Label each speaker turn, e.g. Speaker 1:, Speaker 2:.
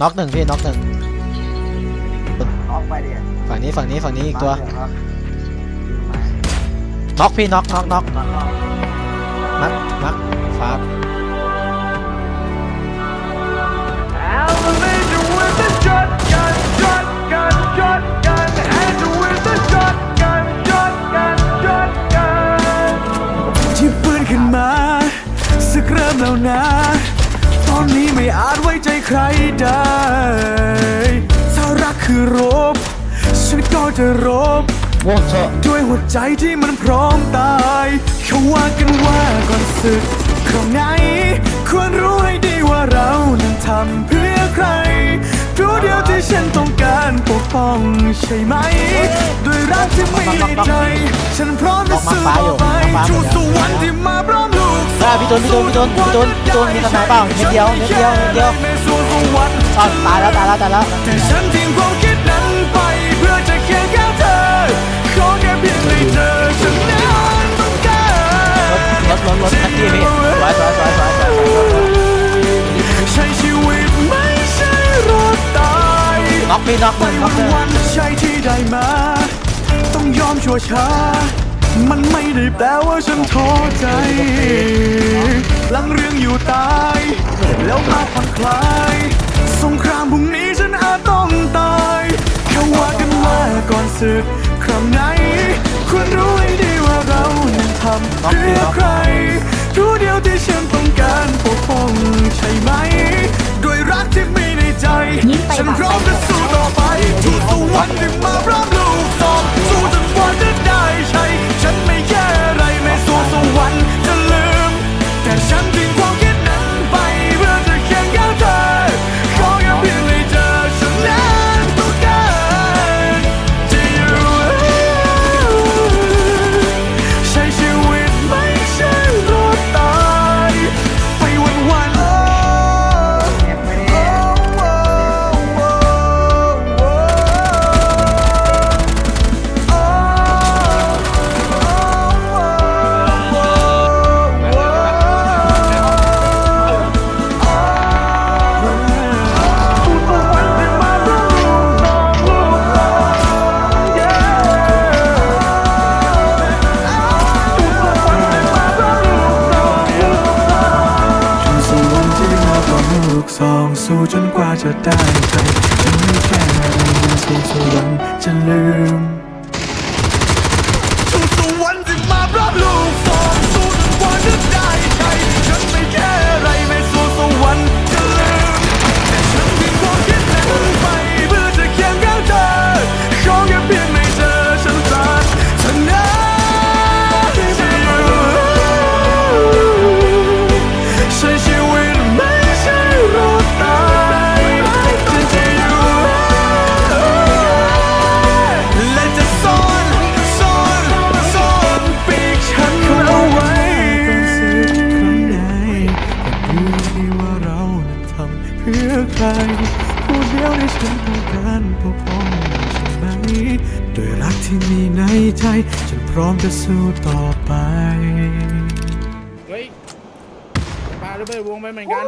Speaker 1: น็อกหนึ่งพี่น็อกหนึ่ง
Speaker 2: ออกไปดิ
Speaker 1: ฝั่งนี้ฝั่งนี้ฝั่งนี้อีกตัว
Speaker 2: มาเหลืองครับ
Speaker 1: น็อกพี่น็อกน็อกน็อก
Speaker 2: มาเข้า
Speaker 1: มักมักฟา
Speaker 3: ริ่มแล้วนะ ตอนนี้ไม่อาจไว้ใจใครได้ ถ้ารักคือรบ ฉันก็จะรบ
Speaker 1: โว้เถอะ
Speaker 3: ด้วยหัวใจที่มันพร้อมตายเขาว่ากันว่าก่อนศึกคราวไหน ควรรู้ให้ดีว่าเรานั้นทำเพื่อใครรู้เดียวที่ฉันต้องการปกป้องใช่ไหม ด้วยรักที่มีในใจ ฉันพร้อมจะสู้ต่อไปชูส พี่
Speaker 1: ตนพี่ตนพี่ตนพี่ตนพี่ตนมีทนายเปล่าเม็ดเดียวเม็ดเดียวเม็ดเดียว
Speaker 3: ไม่สู้สว
Speaker 1: ตายแล้วตายแล้วตายแล้ว
Speaker 3: แต่ฉันทิ้งความคิดนั้นไปเพื่อจะเคียงข้างเธอขอแค่เพียงได้เจอฉันนั้นต้องการ
Speaker 1: รถรถรถคันทีพี่สวยสวยสวยสวยสวย
Speaker 3: ใช้ชีวิตไม่ใช่รอดตาย
Speaker 1: น็อกพี่น็อกห
Speaker 3: ไป
Speaker 1: นึ่งน็อกหนึ่ง
Speaker 3: วันๆใช่ที่ได้มาต้องยอมชั่วช้า มันไม่ได้แปลว่าฉันท้อใจ หลังเรื่องอยู่ตาย แล้วมาผ่อนคลาย สงครามพรุ่งนี้ฉันอาจต้องตายเขาว่ากันว่าก่อนศึกครั้งไหนควรรู้ให้ดีว่าเรานั้นทำเพื่อใครรู้เดียวที่ฉันต้องการปกป้องใช่ไหม
Speaker 4: อ
Speaker 3: มลูกซองสู้จนกว่าจะได้ใจฉันไม่
Speaker 2: แค่
Speaker 3: ไมันสู้สวรรค์จะลืม ผู้เดียวในฉันต้องการปกป้องใช่ไหมด้วยรักที่มีในใจ ฉันพร้อมจะสู้ต่อไป
Speaker 5: เฮ้ยปลาระเบิดวงไปเหมือนกัน